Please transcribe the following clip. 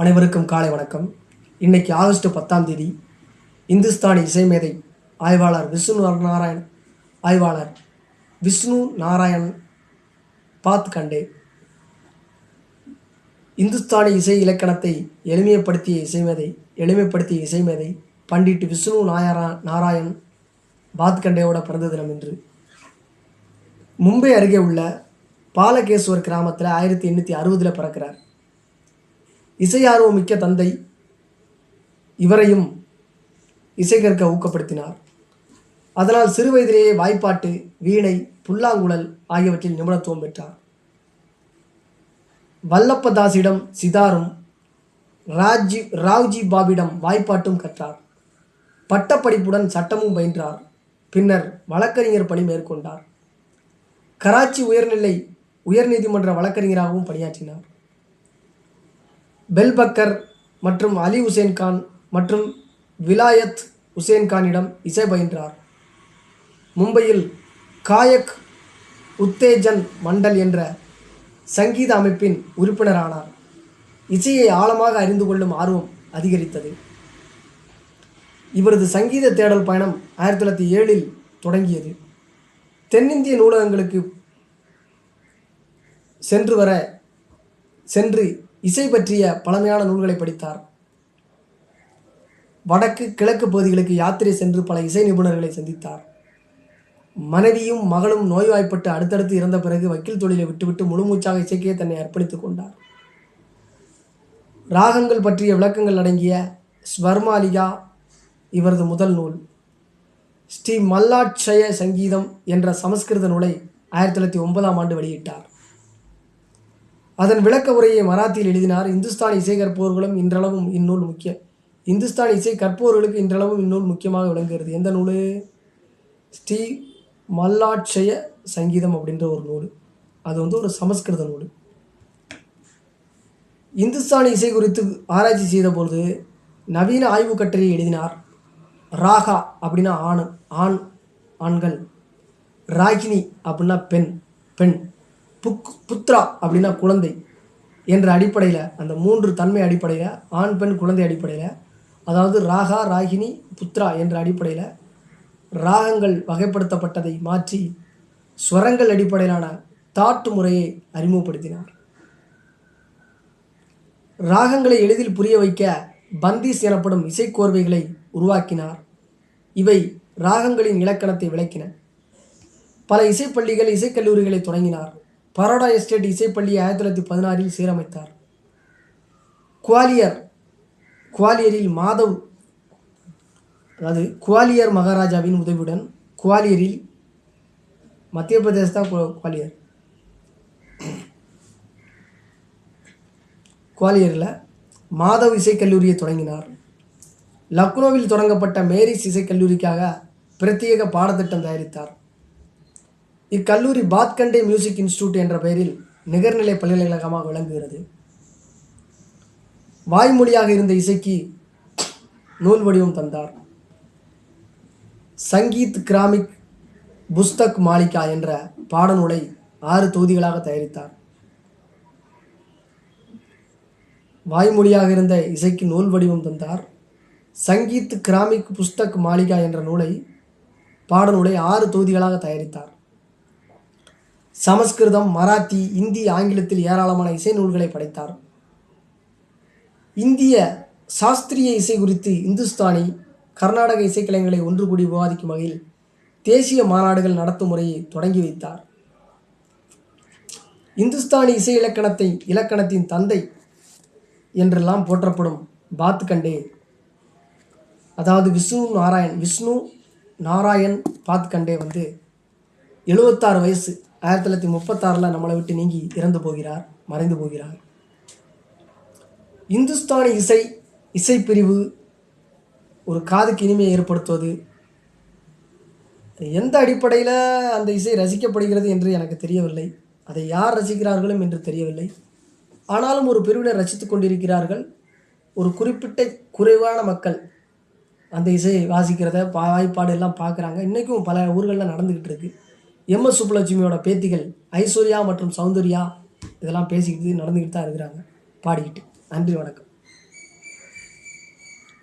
அனைவருக்கும் காலை வணக்கம். இன்னைக்கு ஆகஸ்ட் பத்தாம் தேதி இந்துஸ்தானி இசைமேதை ஆய்வாளர் விஷ்ணு நாராயண் ஆய்வாளர் விஷ்ணு நாராயண் பாத் கண்டே. இந்துஸ்தானி இசை இலக்கணத்தை எளிமைப்படுத்திய இசைமேதை எளிமைப்படுத்திய இசைமேதை பண்டிட் விஷ்ணு நாயரா நாராயண் பாத்கண்டேவோட பிறந்த தினம் இன்று. மும்பை அருகே உள்ள பாலகேஸ்வர் கிராமத்தில் ஆயிரத்தி எண்ணூற்றி அறுபதில் பிறக்கிறார். இசையார்வம் மிக்க தந்தை இவரையும் இசை கற்க ஊக்கப்படுத்தினார். அதனால் சிறு வயதிலேயே வாய்ப்பாட்டு வீணை புல்லாங்குழல் ஆகியவற்றில் நிபுணத்துவம் பெற்றார். வல்லப்பதாசிடம் சிதாரும் ராஜி ராவ்ஜி பாபிடம் வாய்ப்பாட்டும் கற்றார். பட்டப்படிப்புடன் சட்டமும் பயின்றார். பின்னர் வழக்கறிஞர் பணி மேற்கொண்டார். கராச்சி உயர்நிலை உயர்நீதிமன்ற வழக்கறிஞராகவும் பணியாற்றினார். பெல்பக்கர் மற்றும் அலி உசேன் கான் மற்றும் விலாயத் உசேன் கானிடம் இசை பயின்றார். மும்பையில் காயக் உத்தேஜன் மண்டல் என்ற சங்கீத அமைப்பின் உறுப்பினரானார். இசையை ஆழமாக அறிந்து கொள்ளும் ஆர்வம் அதிகரித்தது. இவரது சங்கீத தேடல் பயணம் ஆயிரத்தி தொள்ளாயிரத்தி ஏழில் தொடங்கியது. தென்னிந்திய நூலகங்களுக்கு சென்று வர சென்று இசை பற்றிய பழமையான நூல்களை படித்தார். வடக்கு கிழக்கு பகுதிகளுக்கு யாத்திரை சென்று பல இசை நிபுணர்களை சந்தித்தார். மனைவியும் மகளும் நோய்வாய்ப்பட்டு அடுத்தடுத்து இறந்த பிறகு வக்கீல் தொழிலை விட்டுவிட்டு முழுமூச்சாக இசைக்கே தன்னை அர்ப்பணித்துக் கொண்டார். ராகங்கள் பற்றிய விளக்கங்கள் அடங்கிய ஸ்வர்மாலிகா இவரது முதல் நூல். ஸ்ரீ மல்லாட்சய சங்கீதம் என்ற சமஸ்கிருத நூலை ஆயிரத்தி தொள்ளாயிரத்தி ஒன்பதாம் ஆண்டு வெளியிட்டார். அதன் விளக்க உரையை மராத்தியில் எழுதினார் இந்துஸ்தானி இசை கற்போர்களும் இன்றளவும் இந்நூல் முக்கிய இந்துஸ்தானி இசை கற்போர்களுக்கு இன்றளவும் இந்நூல் முக்கியமாக விளங்குகிறது. எந்த நூல்? ஸ்ரீ மல்லாட்சய சங்கீதம் அப்படின்ற ஒரு நூல். அது வந்து ஒரு சமஸ்கிருத நூல். இந்துஸ்தானி இசை குறித்து ஆராய்ச்சி செய்தபொழுது நவீன ஆய்வு கட்டுரையை எழுதினார் ராகா அப்படின்னா ஆண் ஆண் ஆண்கள். ராகினி அப்படின்னா பெண் பெண். புக் புத்ரா அப்படின்னா குழந்தை என்ற அடிப்படையில் அந்த மூன்று தன்மை அடிப்படையில் ஆண் பெண் குழந்தை அடிப்படையில் அதாவது ராகா ராகினி புத்ரா என்ற அடிப்படையில் ராகங்கள் வகைப்படுத்தப்பட்டதை மாற்றி ஸ்வரங்கள் அடிப்படையிலான தாட்டு முறையை அறிமுகப்படுத்தினார். ராகங்களை எளிதில் புரிய வைக்க பந்தீஸ் எனப்படும் இசைக்கோர்வைகளை உருவாக்கினார். இவை ராகங்களின் இலக்கணத்தை விளக்கின. பல இசைப்பள்ளிகள் இசைக்கல்லூரிகளை தொடங்கினார். பரோடா எஸ்டேட் இசைப்பள்ளியை ஆயிரத்தி தொள்ளாயிரத்தி பதினாறில் சீரமைத்தார். குவாலியர் குவாலியரில் மாதவ் அதாவது குவாலியர் மகாராஜாவின் உதவியுடன் குவாலியரில் மத்திய பிரதேச தான் குவாலியர். குவாலியரில் மாதவ் இசைக்கல்லூரியை தொடங்கினார். லக்னோவில் தொடங்கப்பட்ட மேரிஸ் இசைக்கல்லூரிக்காக பிரத்யேக பாடத்திட்டம் தயாரித்தார். இக்கல்லூரி பாத்கண்டே மியூசிக் இன்ஸ்டியூட் என்ற பெயரில் நிகர்நிலை பல்கலைக்கழகமாக விளங்குகிறது. வாய்மொழியாக இருந்த இசைக்கு நூல் வடிவம் தந்தார். சங்கீத் கிராமிக் புஸ்தக் மாளிகா என்ற பாடநூலை ஆறு தொகுதிகளாக தயாரித்தார். வாய்மொழியாக இருந்த இசைக்கு நூல் வடிவம் தந்தார். சங்கீத் கிராமிக் புஸ்தக் மாளிகா என்ற நூலை பாடநூலை ஆறு தொகுதிகளாக தயாரித்தார். சமஸ்கிருதம் மராத்தி இந்தி ஆங்கிலத்தில் ஏராளமான இசை நூல்களை படைத்தார். இந்திய சாஸ்திரிய இசை குறித்து இந்துஸ்தானி கர்நாடக இசைக்கலைஞர்களை ஒன்று கூடி விவாதிக்கும் வகையில் தேசிய மாநாடுகள் நடத்தும் முறையை தொடங்கி வைத்தார். இந்துஸ்தானி இசை இலக்கணத்தை இலக்கணத்தின் தந்தை என்றெல்லாம் போற்றப்படும் பாத்கண்டே அதாவது விஷ்ணு நாராயண் விஷ்ணு நாராயண் பாத்கண்டே வந்து எழுபத்தாறு வயசு ஆயிரத்தி தொள்ளாயிரத்தி முப்பத்தாறில் நம்மளை விட்டு நீங்கி இறந்து போகிறார் மறைந்து போகிறார். இந்துஸ்தானி இசை இசைப்பிரிவு ஒரு காதுக்கு இனிமையை ஏற்படுத்துவது எந்த அடிப்படையில் அந்த இசை ரசிக்கப்படுகிறது என்று எனக்கு தெரியவில்லை. அதை யார் ரசிக்கிறார்களும் என்று தெரியவில்லை. ஆனாலும் ஒரு பிரிவினர் ரசித்து கொண்டிருக்கிறார்கள். ஒரு குறிப்பிட்ட குறைவான மக்கள் அந்த இசையை வாசிக்கிறத பா வாய்ப்பாடு எல்லாம் பார்க்குறாங்க. இன்றைக்கும் பல ஊர்களில் நடந்துக்கிட்டு இருக்குது எம்எஸ் சுப்புலட்சுமியோட பேத்திகள் ஐஸ்வர்யா மற்றும் சௌந்தர்யா இதெல்லாம் பேசிக்கிட்டு நடந்துக்கிட்டு தான் இருக்கிறாங்க. பாடிக்கிட்டு. நன்றி வணக்கம்.